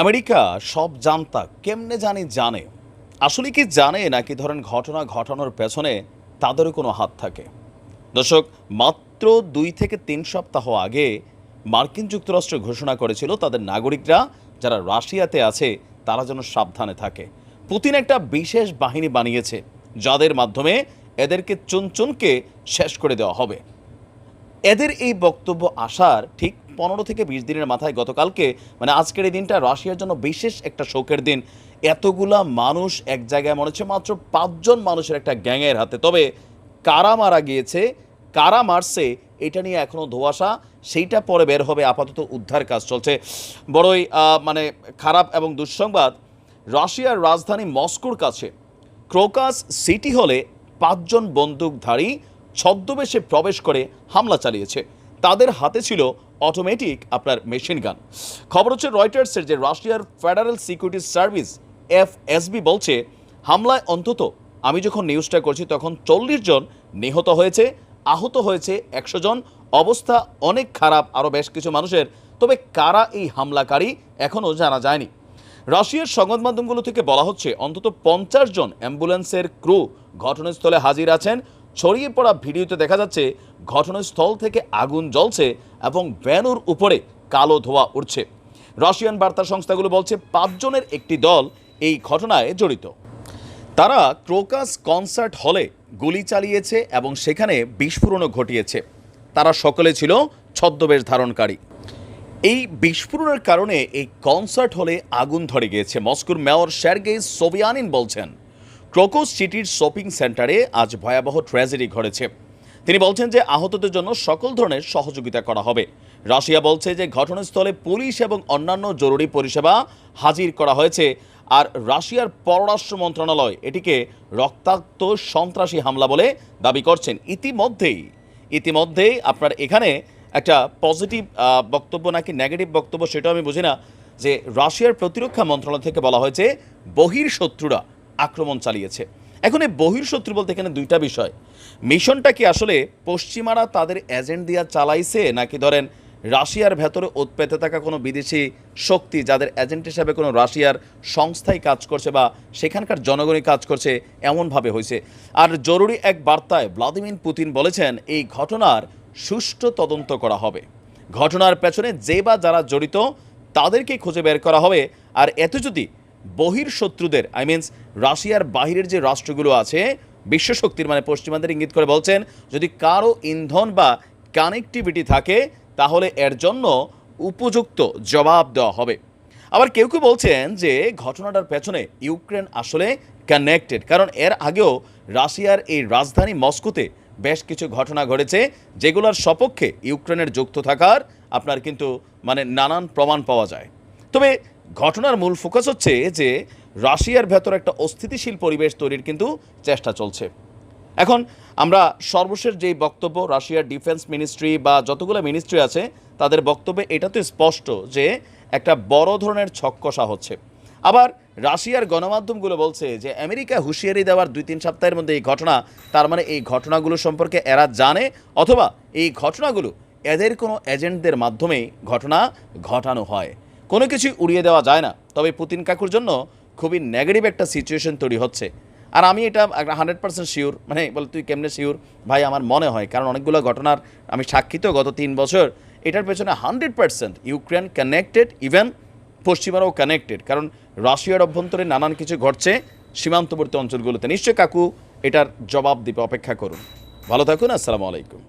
America সব জানতা কেমনে জানি জানে। আসলে কি জানে নাকি ধরেন ঘটনা ঘটানোর পেছনে তাদেরও কোনো হাত থাকে। দর্শক, মাত্র দুই থেকে তিন সপ্তাহ আগে মার্কিন যুক্তরাষ্ট্র ঘোষণা করেছিল তাদের নাগরিকরা যারা রাশিয়াতে আছে, তারা যেন সাবধানে থাকে। পুতিন একটা বিশেষ বাহিনী বানিয়েছে, যাদের মাধ্যমে এদেরকে চুনচুনকে শেষ করে দেওয়া হবে। এদের এই বক্তব্য আসার ঠিক পনেরো থেকে বিশ দিনের মাথায় গতকালকে মানে আজকের এই দিনটা রাশিয়ার জন্য বিশেষ একটা শোকের দিন। এতগুলা মানুষ এক জায়গায় মনে হচ্ছে মাত্র পাঁচজন মানুষের একটা গ্যাংয়ের হাতে। তবে কারা মারা গিয়েছে, কারা মারছে, এটা নিয়ে এখনও ধোয়াশা, সেইটা পরে বের হবে আপাতত উদ্ধার কাজ চলছে। বড়ই মানে খারাপ এবং দুঃসংবাদ, রাশিয়ার রাজধানী মস্কোর কাছে, ক্রোকাস সিটি হলে পাঁচজন বন্দুকধারী ছদ্মবেশে প্রবেশ করে হামলা চালিয়েছে। তাদের হাতে ছিল অটোমেটিক আপনার মেশিন গান। খবর হচ্ছে রয়টার্সের যে রাশিয়ার ফেডারেল সিকিউরিটি সার্ভিস এফএসবি বলছে, হামলায় অন্তত আমি যখন নিউজটা করছি তখন চল্লিশ জন নিহত হয়েছে, আহত হয়েছে একশো জন। অবস্থা অনেক খারাপ আরও বেশ কিছু মানুষের। তবে কারা এই হামলাকারী এখনও জানা যায়নি। রাশিয়ার সংবাদ মাধ্যমগুলো থেকে বলা হচ্ছে, অন্তত পঞ্চাশ জন অ্যাম্বুলেন্সের ক্রু ঘটনাস্থলে হাজির আছেন। ছড়িয়ে পড়া ভিডিওতে দেখা যাচ্ছে ঘটনাস্থল থেকে আগুন জ্বলছে এবং ভ্যানুর উপরে কালো ধোঁয়া উঠছে রাশিয়ান বার্তা সংস্থাগুলো বলছে, পাঁচজনের একটি দল এই ঘটনায় জড়িত। তারা ক্রোকাস কনসার্ট হলে গুলি চালিয়েছে এবং সেখানে বিস্ফোরণও ঘটিয়েছে। তারা সকলে ছিল ছদ্মবেশ ধারণকারী। এই বিস্ফোরণের কারণে এই কনসার্ট হলে আগুন ধরে গিয়েছে। মস্কোর মেয়র শার্গেই সোভিয়ানিন বলছেন ক্রোকোস সিটির শপিং সেন্টারে আজ ভয়াবহ ট্র্যাজেডি ঘটেছে। তিনি বলছেন যে আহতদের জন্য সকল ধরনের সহযোগিতা করা হবে। রাশিয়া বলছে যে ঘটনাস্থলে পুলিশ এবং অন্যান্য জরুরি পরিষেবা হাজির করা হয়েছে আর রাশিয়ার পররাষ্ট্র মন্ত্রণালয় এটিকে রক্তাক্ত সন্ত্রাসী হামলা বলে দাবি করছেন। ইতিমধ্যেই ইতিমধ্যেই আপনার এখানে একটা পজিটিভ বক্তব্য নাকি নেগেটিভ বক্তব্য সেটাও আমি বুঝি না যে রাশিয়ার প্রতিরক্ষা মন্ত্রণালয় থেকে বলা হয়েছে বহির শত্রুরা আক্রমণ চালিয়েছে। এখন এই বহির্শত্রু বলতে এখানে দুইটা বিষয়। মিশনটা কি আসলে পশ্চিমারা তাদের এজেন্ট দিয়া চালাইছে, নাকি ধরেন রাশিয়ার ভেতরে উৎপেতে থাকা কোনো বিদেশি শক্তি যাদের এজেন্ট হিসাবে কোনো রাশিয়ার সংস্থাই কাজ করছে বা সেখানকার জনগণই কাজ করছে, এমনভাবে হয়েছে। আর জরুরি এক বার্তায় ভ্লাদিমির পুতিন বলেছেন, এই ঘটনার সুষ্ঠু তদন্ত করা হবে। ঘটনার পেছনে যে বা যারা জড়িত তাদেরকে খুঁজে বের করা হবে। আর এতে যদি বহির শত্রুদের আই মিনস রাশিয়ার বাহিরের যে রাষ্ট্রগুলো আছে, বিশ্বশক্তির মানে পশ্চিমাদের ইঙ্গিত করে বলছেন, যদি কারও ইন্ধন বা কানেক্টিভিটি থাকে, তাহলে এর জন্য উপযুক্ত জবাব দেওয়া হবে। আবার কেউ কেউ বলছেন যে ঘটনাটার পেছনে ইউক্রেন আসলে কানেক্টেড কারণ এর আগেও রাশিয়ার এই রাজধানী মস্কোতে বেশ কিছু ঘটনা ঘটেছে, যেগুলোর সপক্ষে ইউক্রেনের যুক্ত থাকার আপনার কিন্তু মানে নানান প্রমাণ পাওয়া যায়। তবে ঘটনার মূল ফোকাস হচ্ছে যে রাশিয়ার ভেতর একটা অস্থিতিশীল পরিবেশ তৈরির কিন্তু চেষ্টা চলছে। এখন আমরা সর্বশেষ যেই বক্তব্য, রাশিয়ার ডিফেন্স মিনিস্ট্রি বা যতগুলো মিনিস্ট্রি আছে, তাদের বক্তব্যে এটা তো স্পষ্ট যে একটা বড় ধরনের ছক্কষা হচ্ছে। আবার রাশিয়ার গণমাধ্যমগুলো বলছে যে আমেরিকা হুঁশিয়ারি দেওয়ার দুই তিন সপ্তাহের মধ্যে এই ঘটনা, তার মানে এই ঘটনাগুলো সম্পর্কে এরা জানে অথবা এই ঘটনাগুলো এদের কোনো এজেন্টদের মাধ্যমেই ঘটনা ঘটানো হয়। কোনো কিছু উড়িয়ে দেওয়া যায় না। তবে পুতিন কাকুর জন্য খুবই নেগেটিভ একটা সিচুয়েশন তৈরি হচ্ছে। আর আমি এটা একটা হান্ড্রেড পার্সেন্ট শিওর মানে বল তুই কেমনে শিওর ভাই, আমার মনে হয়, কারণ অনেকগুলো ঘটনার আমি সাক্ষিত গত তিন বছর, এটার পেছনে hundred percent Ukraine connected even পশ্চিমারাও connected কারণ রাশিয়ার অভ্যন্তরে নানান কিছু ঘটছে, সীমান্তবর্তী অঞ্চলগুলোতে। নিশ্চয়ই কাকু এটার জবাব দিবে অপেক্ষা করুন। ভালো থাকুন, আসসালামু আলাইকুম।